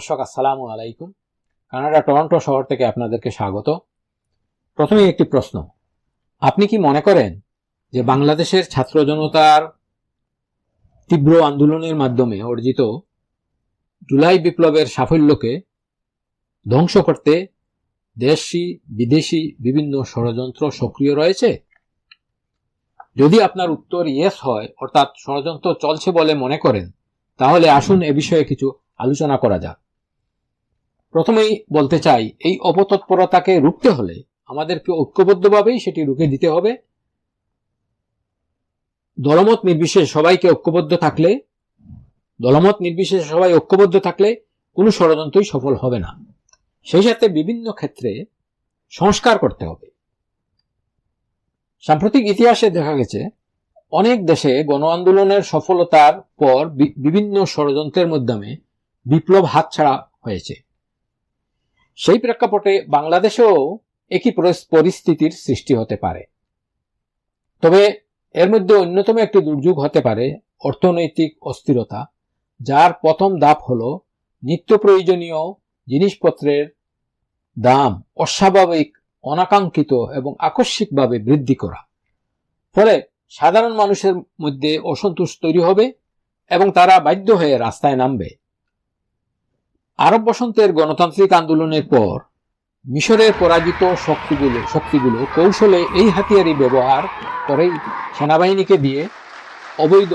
দর্শক, আসসালামু আলাইকুম। কানাডা, টরন্টো শহর থেকে আপনাদেরকে স্বাগত। প্রথমে একটি প্রশ্ন। আপনি কি মনে করেন যে বাংলাদেশের ছাত্র জনতার তীব্র আন্দোলনের মাধ্যমে অর্জিত জুলাই বিপ্লবের সাফল্যকে ধ্বংস করতে দেশি, বিদেশি বিভিন্ন ষড়যন্ত্র সক্রিয় রয়েছে? যদি আপনার উত্তর ইয়েস হয়, অর্থাৎ ষড়যন্ত্র চলছে বলে মনে করেন, তাহলে আসুন এ বিষয়ে কিছু আলোচনা করা যাক। প্রথমেই বলতে চাই, এই অপতৎপরতাকে রুখতে হলে আমাদেরকে ঐক্যবদ্ধভাবেই সেটি রুখে দিতে হবে। দলমত নির্বিশেষে সবাইকে ঐক্যবদ্ধ থাকলে, দলমত নির্বিশেষে সবাই ঐক্যবদ্ধ থাকলে কোনো ষড়যন্ত্রই সফল হবে না। সেই সাথে বিভিন্ন ক্ষেত্রে সংস্কার করতে হবে। সাম্প্রতিক ইতিহাসে দেখা গেছে, অনেক দেশে গণ আন্দোলনের সফলতার পর বিভিন্ন ষড়যন্ত্রের মাধ্যমে বিপ্লব হাতছাড়া হয়েছে। সেই প্রেক্ষাপটে বাংলাদেশেও একই পরিস্থিতির সৃষ্টি হতে পারে। তবে এর মধ্যে অন্যতম একটি দুর্যোগ হতে পারে অর্থনৈতিক অস্থিরতা, যার প্রথম ধাপ হল নিত্য প্রয়োজনীয় জিনিসপত্রের দাম অস্বাভাবিক, অনাকাঙ্ক্ষিত এবং আকস্মিকভাবে বৃদ্ধি করা। ফলে সাধারণ মানুষের মধ্যে অসন্তোষ তৈরি হবে এবং তারা বাধ্য হয়ে রাস্তায় নামবে। আরব বসন্তের গণতান্ত্রিক আন্দোলনের পর মিশরের পরাজিত শক্তিগুলো শক্তিগুলো কৌশলে এই হাতিয়ারই ব্যবহার করেই সেনাবাহিনীকে দিয়ে অবৈধ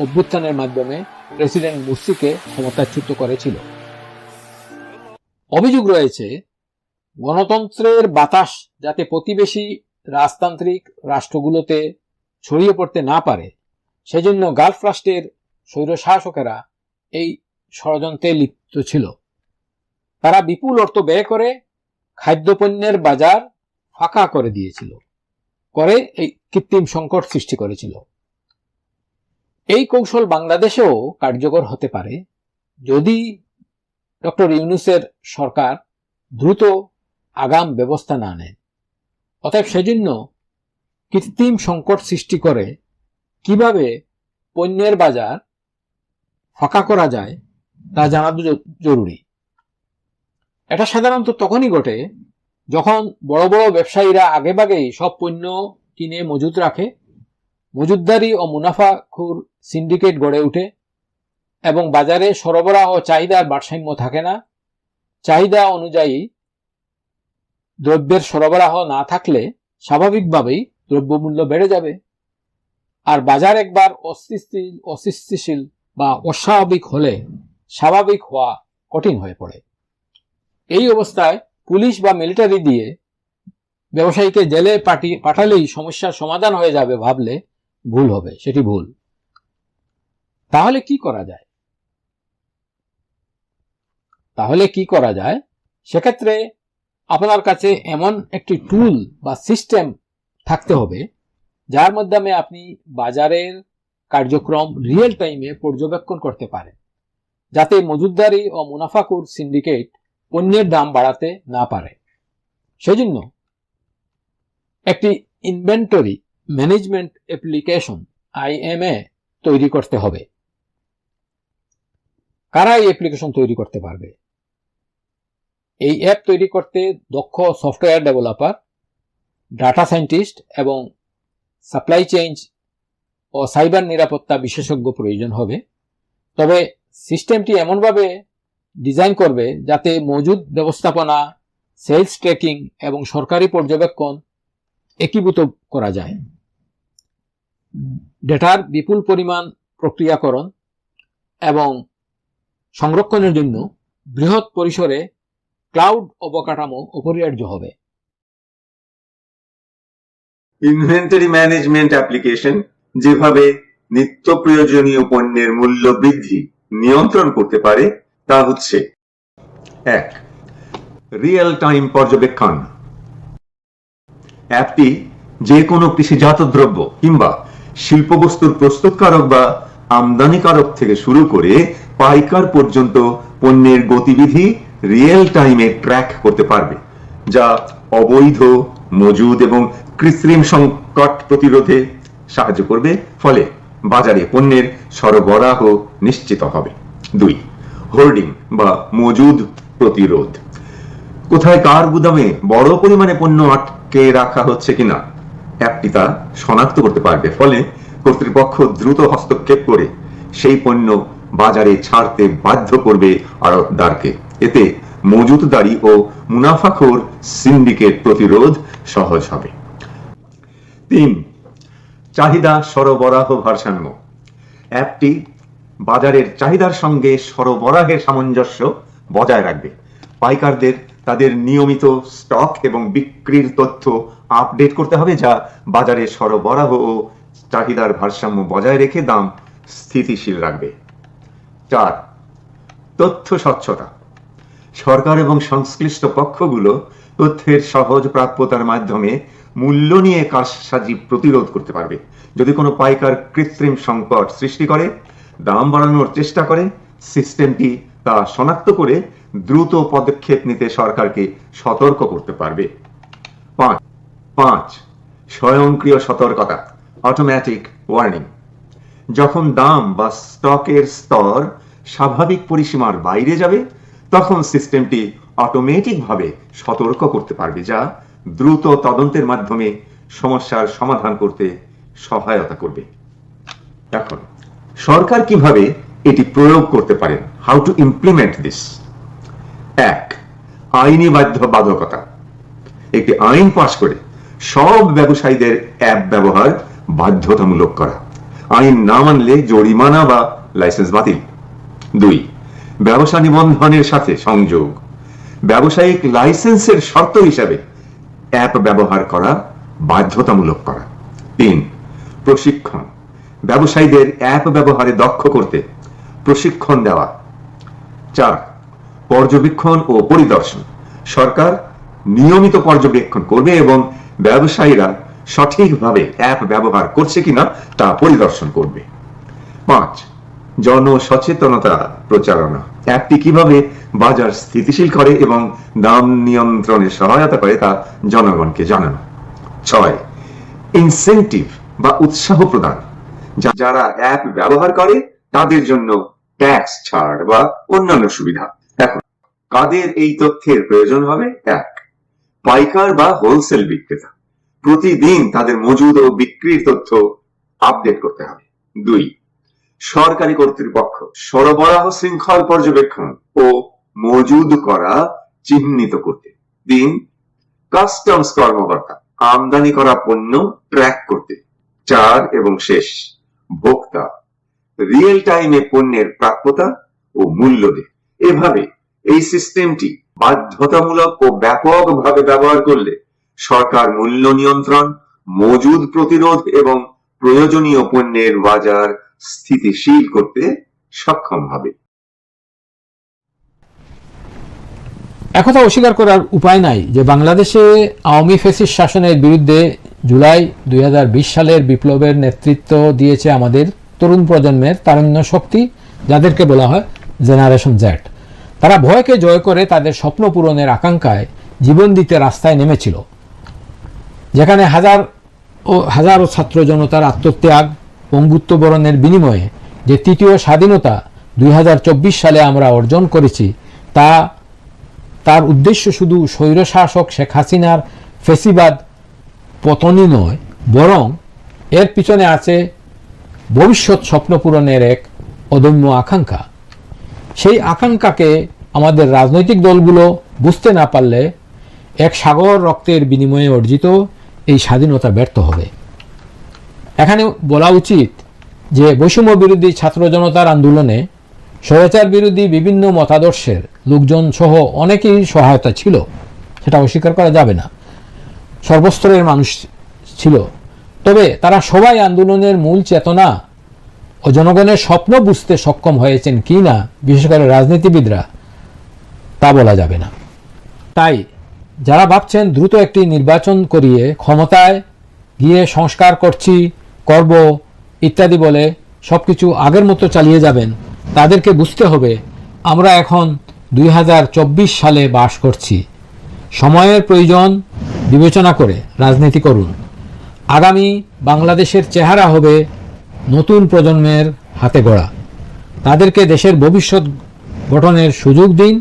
অভ্যুত্থানের মাধ্যমে প্রেসিডেন্ট মুর্সিকে ক্ষমতাচ্যুত করেছিল। অভিযোগ রয়েছে, গণতন্ত্রের বাতাস যাতে প্রতিবেশী রাজতান্ত্রিক রাষ্ট্রগুলোতে ছড়িয়ে পড়তে না পারে, সেজন্য গালফ রাষ্ট্রের স্বৈরশাসকেরা এই ষড়যন্ত্রে লিপ্ত। ছিল। তারা বিপুল অর্থ ব্যয় করে খাদ্যপণ্যের বাজার ফাঁকা করে দিয়েছিল, করে এই কৃত্রিম সংকট সৃষ্টি করেছিল। এই কৌশল বাংলাদেশেও কার্যকর হতে পারে যদি ডক্টর ইউনুসের সরকার দ্রুত আগাম ব্যবস্থা না নেয়। অতএব সেজন্য কৃত্রিম সংকট সৃষ্টি করে কীভাবে পণ্যের বাজার ফাঁকা করা যায় তা জানা জরুরি। এটা সাধারণত তখনই ঘটে যখন বড় বড় ব্যবসায়ীরা আগেভাগেই সব পণ্য কিনে মজুত রাখে, মজুতদারি ও মুনাফাখুর সিন্ডিকেট গড়ে ওঠে এবং বাজারে সরবরাহ চাহিদার ভারসাম্য থাকে না। চাহিদা অনুযায়ী দ্রব্যের সরবরাহ না থাকলে স্বাভাবিকভাবেই দ্রব্যমূল্য বেড়ে যাবে। আর বাজার একবার অস্থিতিশীল অস্থিতিশীল বা অস্বাভাবিক হলে স্বাভাবিক হওয়া কঠিন হয়ে পড়ে। এই অবস্থায় পুলিশ বা মিলিটারি দিয়ে ব্যবসায়ীকে জেলে পাঠিয়ে পাঠালেই সমস্যার সমাধান হয়ে যাবে ভাবলে ভুল হবে, সেটি ভুল। তাহলে কি করা যায়? তাহলে কি করা যায়? সেক্ষেত্রে আপনার কাছে এমন একটি টুল বা সিস্টেম থাকতে হবে, যার মাধ্যমে আপনি বাজারের কার্যক্রম রিয়েল টাইমে পর্যবেক্ষণ করতে পারেন। যাতে মজুদদারি ও মুনাফাকুর সিন্ডিকেট পণ্যের দাম বাড়াতে না পারে। সেজন্য একটি ইনভেন্টরি ম্যানেজমেন্ট অ্যাপ্লিকেশন আইএমএ তৈরি করতে হবে। কারা এই অ্যাপ্লিকেশন তৈরি করতে পারবে? এই অ্যাপ তৈরি করতে দক্ষ সফটওয়্যার ডেভেলপার ডাটা সায়েন্টিস্ট এবং সাপ্লাই চেঞ্জ ও সাইবার নিরাপত্তা বিশেষজ্ঞ প্রয়োজন হবে। তবে সিস্টেমটি এমনভাবে ডিজাইন করবে যাতে মজুদ ব্যবস্থাপনা সেলস ট্র্যাকিং এবং সরকারি পর্যবেক্ষণ একীভূত করা যায়। ডেটার বিপুল পরিমাণ প্রক্রিয়াকরণ এবং সংরক্ষণের জন্য বৃহৎ পরিসরে ক্লাউড অবকাঠামো অপরিহার্য হবে। ইনভেন্টরি ম্যানেজমেন্ট অ্যাপ্লিকেশন যেভাবে নিত্য প্রয়োজনীয় পণ্যের মূল্য বৃদ্ধি নিয়ন্ত্রণ করতে পারে তা হচ্ছে এক রিয়েল টাইম পর্যবেক্ষণ। অ্যাপটি যে কোনো কৃষিজাত দ্রব্য কিংবা শিল্পবস্তুর প্রস্তুতকারক বা আমদানিকারক থেকে শুরু করে পাইকার পর্যন্ত পণ্যের গতিবিধি রিয়েল টাইমে ট্র্যাক করতে পারবে, যা অবৈধ, মজুদ এবং কৃত্রিম সংকট প্রতিরোধে সাহায্য করবে। ফলে বাজারে পণ্যের সরবরাহ নিশ্চিত হবে। দুই হোর্ডিং বা মজুদ প্রতিরোধ। কোথায় কার গুদামে বড় পরিমাণে পণ্য আটকে রাখা হচ্ছে কিনা, অ্যাপটি তা শনাক্ত করতে পারবে। ফলে কর্তৃপক্ষ দ্রুত হস্তক্ষেপ করে সেই পণ্য বাজারে ছাড়তে বাধ্য করবে আড়তদারকে। এতে মজুতদারি ও মুনাফাখোর সিন্ডিকেট প্রতিরোধ সহজ হবে। তিন চাহিদা সরবরাহ ভারসাম্য। অ্যাপটি বাজারের চাহিদার সঙ্গে সরবরাহের সামঞ্জস্য বজায় রাখবে। পাইকারদের তাদের নিয়মিত স্টক এবং বিক্রির তথ্য আপডেট করতে হবে যা বাজারে সরবরাহ ও চাহিদার ভারসাম্য বজায় রেখে দাম স্থিতিশীল রাখবে। চার, তথ্য স্বচ্ছতা। সরকার এবং সংশ্লিষ্ট পক্ষগুলো তথ্যের সহজ প্রাপ্যতার মাধ্যমে মূল্য নিয়ে কারসাজি প্রতিরোধ করতে পারবে। যদি কোনো পাইকার কৃত্রিম সংকট সৃষ্টি করে, দাম বাড়ানোর চেষ্টা করে, সিস্টেমটি তা শনাক্ত করে দ্রুত পদক্ষেপ নিতে সরকারকে সতর্ক করতে পারবে। পাঁচ পাঁচ, স্বয়ংক্রিয় সতর্কতা অটোমেটিক ওয়ার্নিং যখন দাম বা স্টকের স্তর স্বাভাবিক পরিসীমার বাইরে যাবে, তখন সিস্টেমটি অটোমেটিক ভাবে সতর্ক করতে পারবে, যা দ্রুত তদন্তের মাধ্যমে সমস্যার সমাধান করতে সহায়তা করবে। এখন, সরকার কীভাবে এটি প্রয়োগ করতে পারেন? হাউ টু ইমপ্লিমেন্ট দিস এক, আইনি বাধ্য বাধকতা একটি আইন পাশ করে সব ব্যবসায়ীদের অ্যাপ ব্যবহার বাধ্যতামূলক করা। আইন না মানলে জরিমানা বা লাইসেন্স বাতিল। দুই, ব্যবসা নিবন্ধনের সাথে সংযোগ। ব্যবসায়িক লাইসেন্সের শর্ত হিসাবে অ্যাপ ব্যবহার করা, বাধ্যতামূলক করা। তিন, প্রশিক্ষণ। ব্যবসায়ীদের অ্যাপ ব্যবহারে দক্ষ করতে প্রশিক্ষণ দেওয়া। চার, পর্যবেক্ষণ ও পরিদর্শন। সরকার নিয়মিত পর্যবেক্ষণ করবে এবং ব্যবসায়ীরা সঠিকভাবে অ্যাপ ব্যবহার করছে কিনা তা পরিদর্শন করবে। পাঁচ জনসচেতনতা প্রচারণা। অ্যাপটি কীভাবে বাজার স্থিতিশীল করে এবং দাম নিয়ন্ত্রণে সহায়তা করে তা জনগণকে জানানো। ছয় ইনসেন্টিভ বা উৎসাহ প্রদান। যারা অ্যাপ ব্যবহার করে, তাদের জন্য ট্যাক্স ছাড় বা অন্যান্য সুবিধা। এখন, কাদের এই তথ্যের প্রয়োজন হবে? এক, পাইকার বা হোলসেল বিক্রেতা। প্রতিদিন তাদের মজুদ ও বিক্রির তথ্য আপডেট করতে হবে। দুই সরকারি কর্তৃপক্ষ, সরবরাহ শৃঙ্খল পর্যবেক্ষণ ও মজুদ করা চিহ্নিত করতে। তিন কাস্টমস কর্মকর্তা, আমদানি করা পণ্য ট্র্যাক করতে। চার এবং শেষ, ভোক্তা রিয়েল টাইমে পণ্যের প্রাপ্যতা ও মূল্য দেয় এভাবে এই সিস্টেমটি বাধ্যতামূলক ও ব্যাপকভাবে ব্যবহার করলে সরকার মূল্য নিয়ন্ত্রণ, মজুদ প্রতিরোধ এবং প্রয়োজনীয় পণ্যের বাজার স্থিতিশীল করতে সক্ষম হবে। একথা অস্বীকার করার উপায় নাই যে বাংলাদেশে আওয়ামী ফেসিস শাসনের বিরুদ্ধে জুলাই দুই সালের বিপ্লবের নেতৃত্ব দিয়েছে আমাদের তরুণ প্রজন্মের তারুণ্য শক্তি, যাদেরকে বলা হয় জেনারেশন জ্যাট তারা ভয়কে জয় করে তাদের স্বপ্ন পূরণের আকাঙ্ক্ষায় জীবন দিতে রাস্তায় নেমেছিল। যেখানে হাজার ও হাজারো ছাত্র জনতার আত্মত্যাগ পঙ্গুত্ব বরণের বিনিময়ে যে তৃতীয় স্বাধীনতা দুই হাজার চব্বিশ সালে আমরা অর্জন করেছি, তা, তার উদ্দেশ্য শুধু স্বৈরশাসক শেখ হাসিনার ফেসিবাদ পতনই নয়, বরং এর পিছনে আছে ভবিষ্যৎ স্বপ্ন পূরণের এক অদম্য আকাঙ্ক্ষা। সেই আকাঙ্ক্ষাকে আমাদের রাজনৈতিক দলগুলো বুঝতে না পারলে এক সাগর রক্তের বিনিময়ে অর্জিত এই স্বাধীনতা ব্যর্থ হবে। এখানে বলা উচিত যে বৈষম্য বিরোধী ছাত্র জনতার আন্দোলনে স্বৈরাচার বিরোধী বিভিন্ন মতাদর্শের লোকজন সহ অনেকেই সহায়তা ছিল। সেটা অস্বীকার করা যাবে না। সর্বস্তরের মানুষ ছিল। তবে তারা সবাই আন্দোলনের মূল চেতনা ও জনগণের স্বপ্ন বুঝতে সক্ষম হয়েছেন কি না, বিশেষ করে রাজনীতিবিদরা, তা বলা যাবে না। তাই যারা ভাবছেন দ্রুত একটি নির্বাচন করিয়ে ক্ষমতায় গিয়ে সংস্কার করছি করব ইত্যাদি বলে সবকিছু আগের মতো চালিয়ে যাবেন। তাদেরকে বুঝতে হবে, আমরা এখন দুই হাজার চব্বিশ সালে বাস করছি। সময়ের প্রয়োজন, বিবেচনা করে রাজনীতি করুন। আগামী বাংলাদেশের চেহারা হবে নতুন প্রজন্মের হাতে গড়া। তাদেরকে দেশের ভবিষ্যৎ গঠনের সুযোগ দিন,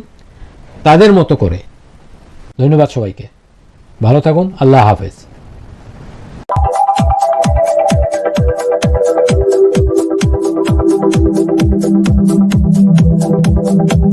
তাদের মতো করে। ধন্যবাদ সবাইকে। ভালো থাকুন, আল্লাহ হাফেজ।